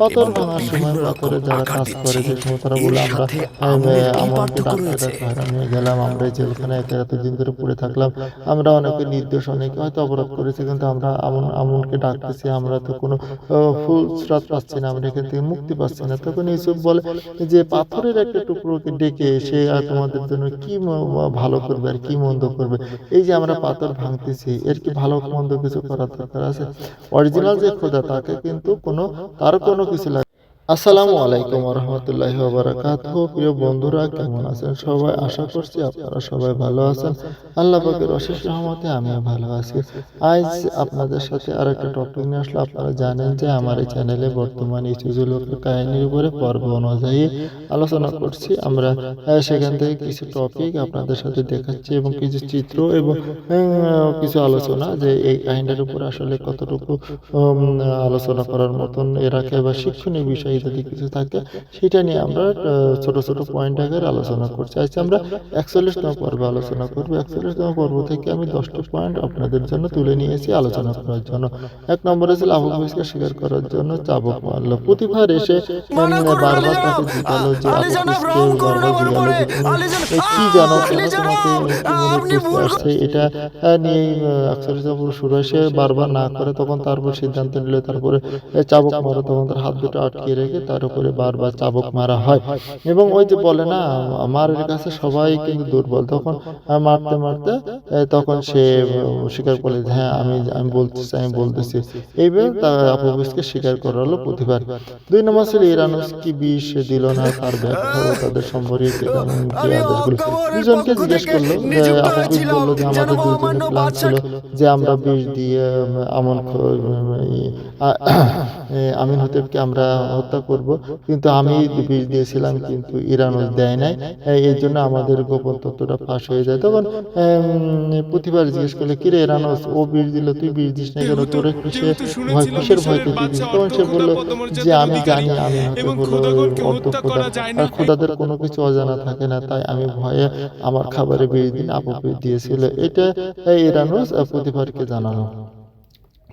পাথর ভাঙার সময় পাথরে যারা কাজ করে যে তারা বলে আমরা নিয়ে গেলাম আমরা এই জেলখানে একে এতদিন ধরে পড়ে থাকলাম আমরা অনেকে নির্দোষ অনেকে হয়তো অপরাধ করেছি কিন্তু আমরা আমন আমনকে ডাকতেছি আমরা তো কোনো ফুল স্রাত পাচ্ছি না আমরা এখান থেকে মুক্তি পাচ্ছি না। তখন ইউসুফ বলে যে পাথরের একটা টুকরোকে ডেকে সে আর তোমাদের জন্য কি ভালো করবে আর কি মন্দ করবে? এই যে আমরা পাথর ভাঙতেছি এর কি ভালো মন্দ কিছু করার দরকার আছে? অরিজিনাল যে খোদা তাকে কিন্তু কোনো তার কোনো কিছু লাগে আসসালামু আলাইকুম রহমতুল্লাহ বারাকাত প্রিয় বন্ধুরা কেমন আছেন সবাই? আশা করছি আপনারা সবাই ভালো আছেন। আল্লাহ পাকের অশেষ রহমতে আমিও ভালো আছি। আজ আপনাদের সাথে আর একটা টপিক নিয়ে আসলে আপনারা জানেন যে আমার এই চ্যানেলে বর্তমানে ইসুজু লোকের কাহিনীর উপরে পর্ব অনুযায়ী আলোচনা করছি। আমরা সেখান থেকে কিছু টপিক আপনাদের সাথে দেখাচ্ছি এবং কিছু চিত্র এবং কিছু আলোচনা যে এই কাহিনীর উপর আসলে কতটুকু আলোচনা করার মতন এ রাখে বা শিক্ষণীয় বিষয় যদি কিছু থাকে সেটা নিয়ে আমরা ছোট ছোট পয়েন্ট আকারে আলোচনা করছি। আজকে আমরা একচল্লিশতম পর্বে আলোচনা করব। একচল্লিশতম পর্ব থেকে আমি দশটা পয়েন্ট আপনাদের জন্য তুলে নিয়েছি আলোচনা করার জন্য। এক নম্বরে ছিল আবু বহিষ্কার স্বীকার করার জন্য চাবক মারলো। প্রতিবার এসে বারবার তাকে জিজ্ঞালো যে আবু বহিষ্কে বারবার যে কি জানো কেন তোমাকে মনে আসছে এটা নিয়ে একচল্লিশতম পুরো শুরু হয়। বারবার না করে তখন তারপর সিদ্ধান্ত নিল তারপরে চাবক মারো তখন তার হাত দুটো আটকে রেখে তার উপরে বারবার চাবক মারা হয়। এবং ওই যে বলে না মারের কাছে সবাই কিন্তু দুর্বল, তখন মারতে মারতে তখন সে স্বীকার করলে হ্যাঁ আমি আমি বলতেছি আমি বলতেছি। এইভাবে তার অপবিশকে স্বীকার করালো প্রতিবার। দুই নম্বর ছিল ইরানুস কি বিষ দিল না, তার ব্যাখ্যা তাদের সম্পর্কে দুজনকে জিজ্ঞেস করল যে অপবিশ বলল যে, আমাদের দুজনের প্ল্যান ছিল যে, আমরা বিষ দিয়ে আমন আমিন হতেবকে আমরা হত্যা করব কিন্তু আমি বিষ দিয়েছিলাম কিন্তু ইরানুস দেয় নাই। এই জন্য আমাদের গোপন তথ্যটা ফাঁস হয়ে যায়। তখন প্রতিবার জিজ্ঞেস করলে কিরে ইরানুস ও বিষ দিল তুই বিষ দিস না কেন? তোর কিসে ভয় কিসের ভয়তে তুই দিস তখন সে বলল যে আমি জানি আমি বলল অর্ধ খোদা আর খোদাদের কোনো কিছু অজানা থাকে না তাই আমি ভয়ে আমার খাবারে বিষ দিন আপু দিয়েছিল। এটা ইরানুস আহ, প্রতিভারকে জানালো।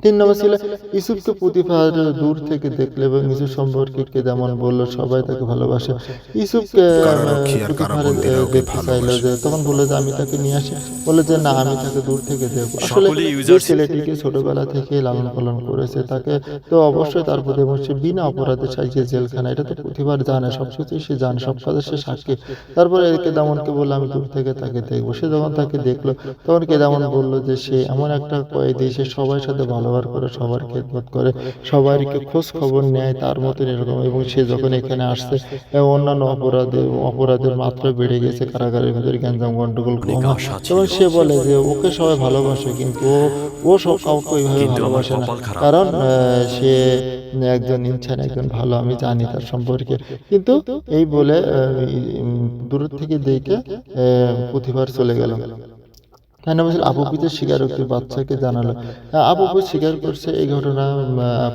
তিন নম্বর ছিল ইসুফকে প্রতিভার দূর থেকে দেখলে এবং ইসুফ সম্পর্কে কে যেমন বলল সবাই তাকে ভালোবাসে। ইসুফকে ওকে দেখতে চাইলো যে তখন বলল যে আমি তাকে নিয়ে আসি। বলে যে না আমি তাকে দূর থেকে দেখব। আসলে যে ছেলেটিকে ছোটবেলা থেকে লালন পালন করেছে। তাকে তো অবশ্যই তার প্রতি এবং সে বিনা অপরাধে সাজিয়ে জেলখানা এটা তো প্রতিবার জানে সব কিছুই সে জানে সব কাজে সে সাক্ষী। তারপরে কেদামনকে বলল আমি দূর থেকে তাকে দেখব। সে যখন তাকে দেখল তখন কে কেদামন বলল যে সে এমন একটা কয়েদি সে সবার সাথে ভালো ব্যবহার করে সবার খেদমত করে সবাইকে খোঁজ খবর নেয় তার মতন এরকম। এবং সে যখন এখানে আসছে এ, অন্যান্য অপরাধে অপরাধের মাত্রা বেড়ে গেছে কারাগারের ভিতরে গ্যাঞ্জাম গন্ডগোল। তখন সে বলে যে ওকে সবাই ভালোবাসে কিন্তু ও সব কাউকে ওইভাবে ভালোবাসে না। কারণ সে একজন ইনসান একজন ভালো আমি জানি তার সম্পর্কে। কিন্তু এই বলে দূর থেকে দেখে আহ, প্রতিবার চলে গেল। কেন বলছিল আবু পিতের বাচ্চাকে জানালো আহ, স্বীকার করছে এই ঘটনা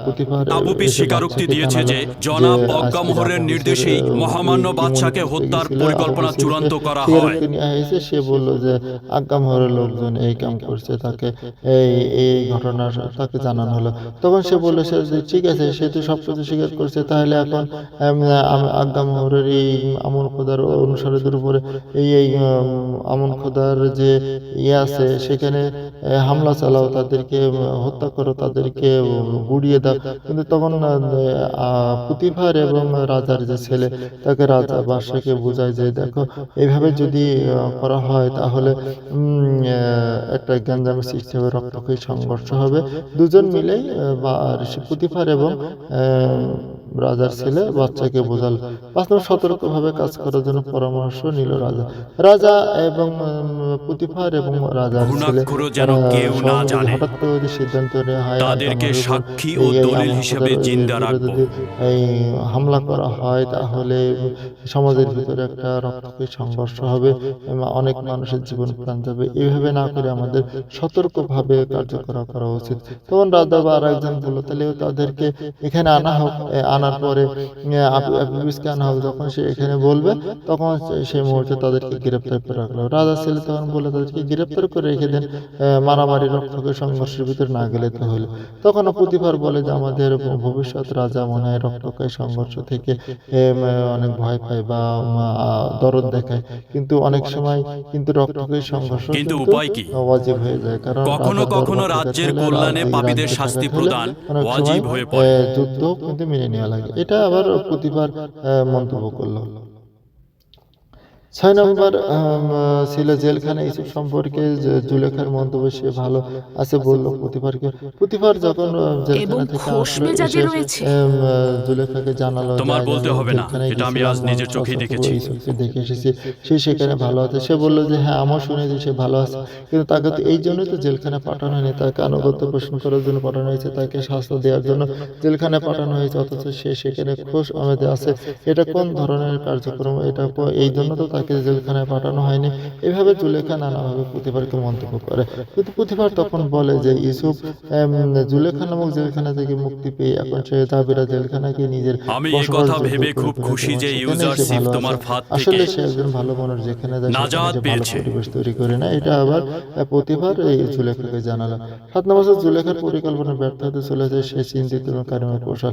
প্রতিবার আবু স্বীকারোক্তি দিয়েছে যে জনাব যে মোহরের নির্দেশেই মহামান্য বাদশাকে হত্যার পরিকল্পনা চূড়ান্ত করা হয়। এসে সে বলল যে আজ্ঞা মোহরের লোকজন এই কাম করছে তাকে এই এই ঘটনা তাকে জানানো হলো তখন সে বলল সে যে ঠিক আছে সে তো সব কিছু স্বীকার করছে তাহলে এখন উম, আম- আজ্ঞা মোহরের এই আমন খোদার অনুসারীদের উপরে এই এই আমন খোদার যে ইয়ে আছে, সেখানে হামলা চালাও তাদেরকে হত্যা করো তাদেরকে গুড়িয়ে দাও। কিন্তু তখন পুতিফার এবং রাজার যে ছেলে, তাকে রাজা বাদশাকে বোঝায় যে, দেখো এইভাবে যদি করা হয়, তাহলে একটা গ্যাঞ্জামের সৃষ্টি হবে, রক্তক্ষয়ী সংঘর্ষ হবে। দুজন মিলে বা পুতিফার এবং রাজার ছেলে বাচ্চাকে বোঝাল। পাঁচ নম্বর সতর্কভাবে কাজ করার জন্য পরামর্শ নিল রাজা। রাজা। এবং উম, পুতিফার এবং রাজার ছেলে। হঠাৎ করে যদি সিদ্ধান্ত নেওয়া হয় তাদেরকে সাক্ষী ও দলিল হিসেবে জিন্দা রাখব। হামলা করা হয় তাহলে সমাজের ভিতরে একটা রক্তক্ষয়ী সংঘর্ষ হবে অনেক মানুষের জীবন প্রাণ যাবে। এইভাবে না করে আমাদের সতর্কভাবে কার্যকর করা উচিত। তখন রাজা বা আর একজন বলল তাহলে তাদেরকে এখানে আনা হোক আনা আনার পরে স্ক্যান হবে তখন সে এখানে বলবে তখন সেই মুহূর্তে তাদেরকে গ্রেপ্তার করে রাখল রাজা ছেলে তখন বলে তাদেরকে গ্রেপ্তার করে রেখে দেন মারামারি রক্তকে সংঘর্ষের ভিতর না গেলে তো হলো তখন প্রতিবার বলে যে আমাদের ভবিষ্যৎ রাজা মনে হয় রক্তকায় সংঘর্ষ থেকে অনেক ভয় পায় বা দরদ দেখায় কিন্তু অনেক সময় কিন্তু রক্তকায় সংঘর্ষ কিন্তু উপায় কি? অবাজিব হয়ে যায় কারণ কখনো কখনো রাজ্যের কল্যাণে পাপীদের শাস্তি প্রদান ওয়াজিব হয়ে পড়ে। যুদ্ধ কিন্তু মেনে নেওয়া লাগে। এটা আবার প্রতিবার মন্তব্য করল। ছয় নম্বর ছিল জেলখানা ইসুফ সম্পর্কে জুলেখার মন্তব্য সে ভালো আছে বলল প্রতিভারকে। প্রতিভার যখন জেলখানা থেকে আসলো জুলেখাকে জানালো তোমার বলতে হবে না, এটা আমি আজ নিজের চোখেই দেখেছি। ইসুফকে দেখে এসেছি সে সেখানে ভালো আছে। সে বলল যে হ্যাঁ আমার শুনেছি সে ভালো আছে। কিন্তু তাকে তো এই জন্যই তো জেলখানে পাঠানো হয়নি তাকে আনুগত্য পোষণ করার জন্য পাঠানো হয়েছে তাকে শাস্তি দেওয়ার জন্য জেলখানে পাঠানো হয়েছে অথচ সে সেখানে খুশ আমেদে আছে। এটা কোন ধরনের কার্যক্রম? এটা এই জন্য তো তাকে জেলখানায় পাঠানো হয়নি। এভাবে জুলেখা নানাভাবে প্রতিবারকে মন্তব্য করে। কিন্তু প্রতিবার তখন বলে যে ইউসুফ জুলেখা নামক জেলখানা থেকে মুক্তি পেয়ে এখন সে জাবিরা জেলখানাকে নিজের আমি এই কথা ভেবে খুব খুশি যে ইউজারশিপ তোমার। ফাঁদ আসলে সে একজন ভালো মানুষ যেখানে নাজাত পেয়েছে। পরিবেশ তৈরি করে না এটা আবার আহ, প্রতিবার এই জুলেখাকে জানালো সাত নম্বর জুলেখার পরিকল্পনা ব্যর্থ হতে চলেছে সে চিন্তিত এবং কারিমা কৌশল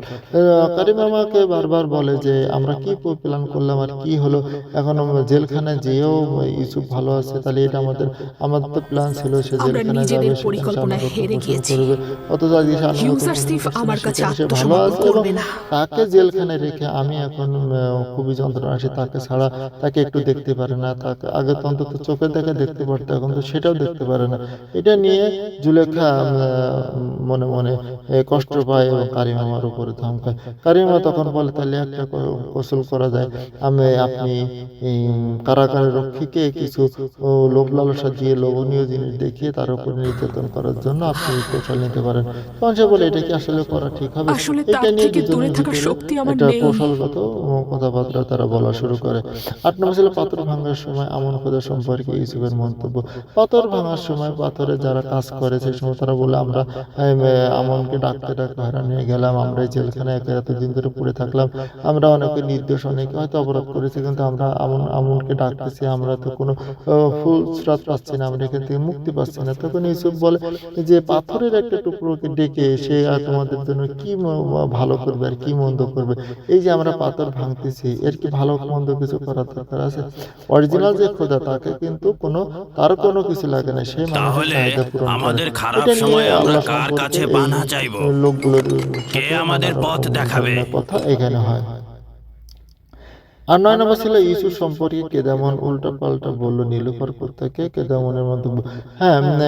কারিমা আমাকে বারবার বলে যে আমরা কি প্ল্যান করলাম আর কি হলো? এখন আমরা জেলখানায় যেও ইউসুফ ভালো আছে তাহলে এটা আমাদের আমাদের তো প্ল্যান ছিল সে নিজেদের যাবে আনুগত্য হেরে গিয়েছি। অথচ আজকে আমার কাছে ভালো আছে। তাকে জেলখানায় রেখে আমি এখন খুবই যন্ত্রণা আসে তাকে ছাড়া তাকে একটু দেখতে পারে না তাকে আগে তো অন্তত চোখে দেখে দেখতে পারতো এখন তো সেটাও দেখতে পারে না এটা নিয়ে জুলেখা মনে মনে কষ্ট পায় এবং কারিমামার উপরে ধমকায় কারিমা তখন বলে তাহলে একটা কৌশল করা যায় আমি আপনি এই, কারাগারের রক্ষীকে কিছু লোভ লালসা দিয়ে লোভনীয় জিনিস দেখিয়ে তার উপর নির্যাতন করার জন্য আপনি কৌশল নিতে পারেন। সে বলে এটা কি আসলে করা ঠিক হবে? এটা নিয়ে দুজনের থাকার শক্তি আমার একটা নেই। কৌশলগত কথাবার্তা তারা বলা শুরু করে। আট নম্বর ছিল পাথর ভাঙার সময় আমন খোদা সম্পর্কে ইউসুফের মন্তব্য। পাথর ভাঙার সময় পাথরে যারা কাজ করে সেই সময় তারা বলে আমরা আমনকে ডাকতে ডাকতে হয়রান হয়ে গেলাম। আমরা এই জেলখানায় এতদিন ধরে পড়ে থাকলাম। আমরা অনেকে নির্দোষ অনেকে হয়তো অপরাধ করেছি কিন্তু আমরা আমন আমন আমনকে ডাকতেছি আমরা তো কোনো আহ, ফুল স্রাত পাচ্ছি না আমরা এখান থেকে মুক্তি পাচ্ছি না তখন ইউসুফ বলে যে পাথরের একটা টুকরোকে ডেকে সে আর তোমাদের জন্য কি ভালো করবে আর কি মন্দ করবে এই যে আমরা পাথর ভাঙতেছি এর কি ভালো মন্দ কিছু করার দরকার আছে অরিজিনাল যে খোদা তাকে কিন্তু কোনো তার কোনো কিছু লাগে না সে তাহলে। আমাদের খারাপ সময়ে আমরা কার কাছে বাধা চাইব? লোকগুলোর কে আমাদের পথ দেখাবে? কথা এখানে হয় আর নয় নম্বর ছিল ইস্যু সম্পর্কে কেদামন উল্টা পাল্টা বলল নীলুফার কুত্তাকে কেদামনের মন্তব্য। হ্যাঁ উম,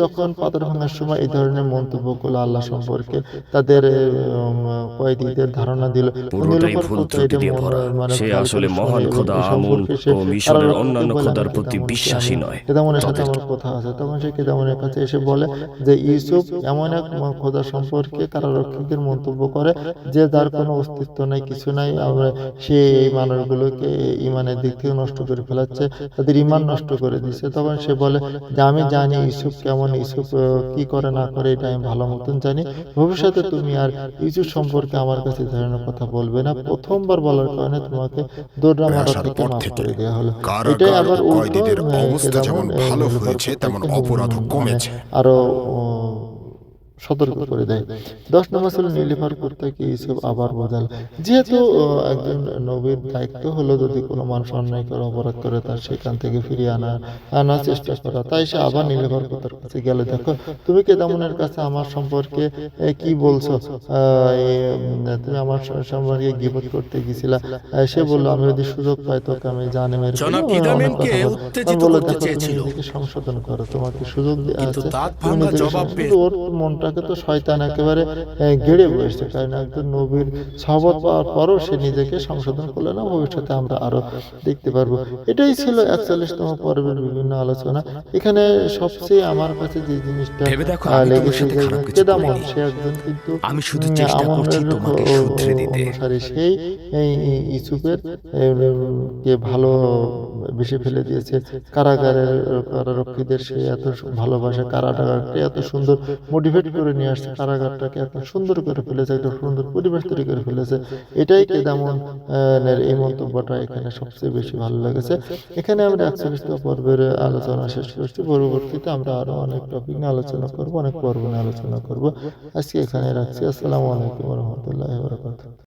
যখন পাথর ভাঙার সময় এই ধরনের মন্তব্য করল আল্লাহ সম্পর্কে তাদের কয়েদিদের ধারণা দিল। পুরোটাই ভুল ত্রুটি দিয়ে ভরা। সে আসলে মহান খোদা আমুন ও মিশরের অন্যান্য খোদার প্রতি বিশ্বাসী নয়। কেদামনের সাথে আমার কথা। আছে তখন সে কেদামনের কাছে এসে বলে যে ইউসুফ এমন এক খোদা সম্পর্কে কারারক্ষীদের মন্তব্য করে যে যার কোনো অস্তিত্ব নাই কিছু নাই আমরা সে এই মানুষগুলোকে ইমানের দিক থেকে নষ্ট করে ফেলাচ্ছে তাদের ইমান নষ্ট করে দিচ্ছে। তখন সে বলে যে আমি জানি ইউসুফ কেমন ইউসুফ কি করে না করে এটা আমি ভালো মতন জানি। ভবিষ্যতে তুমি আর ইউসুফ সম্পর্কে আমার কাছে ধরনের কথা বলবে না। প্রথমবার বলার কারণে তোমাকে দৌড়া মারা থেকে মাফ করে দেওয়া হলো। এটাই আবার উল্টো অবস্থা যেমন ভালো হয়েছে, তেমন মানে কমেছে। আরও সতর্ক করে দেয়। দশ নম্বর ছিল নীলিফার কুত্তাকে ইউসুফ আবার বোঝাল যেহেতু একজন নবীর দায়িত্ব হলো যদি কোনো মানুষ অন্যায় করে অপরাধ করে তার সেখান থেকে ফিরিয়ে আনা আনার চেষ্টা করা তাই সে আবার নীলিফার কুত্তার কাছে গেলে দেখো তুমি কেদামনের কাছে আমার সম্পর্কে কি বলছো? তুমি আমার সম্পর্কে গিবত করতে গেছিলা। সে বলল আমি যদি সুযোগ পাই তোকে আমি জানে মেরে। বলল, দেখো, তুমি নিজেকে সংশোধন করো তোমাকে সুযোগ দেওয়া কিন্তু আছে তুমি নিজেকে সংশোধন- মনটাকে তো শয়তান একেবারে গেড়ে বসছে। কারণ একজন নবীর সহবত পাওয়ার পরও সে নিজেকে সংশোধন করলে না ভবিষ্যতে আমরা আরও দেখতে পারব। এটাই ছিল একচল্লিশতম পর্বের বিভিন্ন আলোচনা। এখানে সবচেয়ে আমার কাছে যে জিনিসটা লেগেছে কেদামন সে একজন কিন্তু আমি শুধু চেষ্টা করছি তোমাকে ও- ও- শুধরে দিতে। সেই কে ভালো বেশি ফেলে দিয়েছে। কারাগারের কারারক্ষীদের সে এত ভালোবাসে কারাগারকে এত সুন্দর মোটিভেট করে নিয়ে আসছে কারাগারটাকে এত সুন্দর করে ফেলেছে একটা সুন্দর পরিবেশ তৈরি করে ফেলেছে। এটাই কেদামন আহ, এই মন্তব্যটা এখানে সবচেয়ে বেশি ভালো লেগেছে। এখানে আমরা একচল্লিশটা পর্বের আলোচনা শেষ করছি। পরবর্তীতে আমরা আরও অনেক টপিক নিয়ে আলোচনা করব অনেক পর্ব নিয়ে আলোচনা করব। আজকে এখানে রাখছি। আসসালামু আলাইকুম রহমতুল্লাহ বরকাত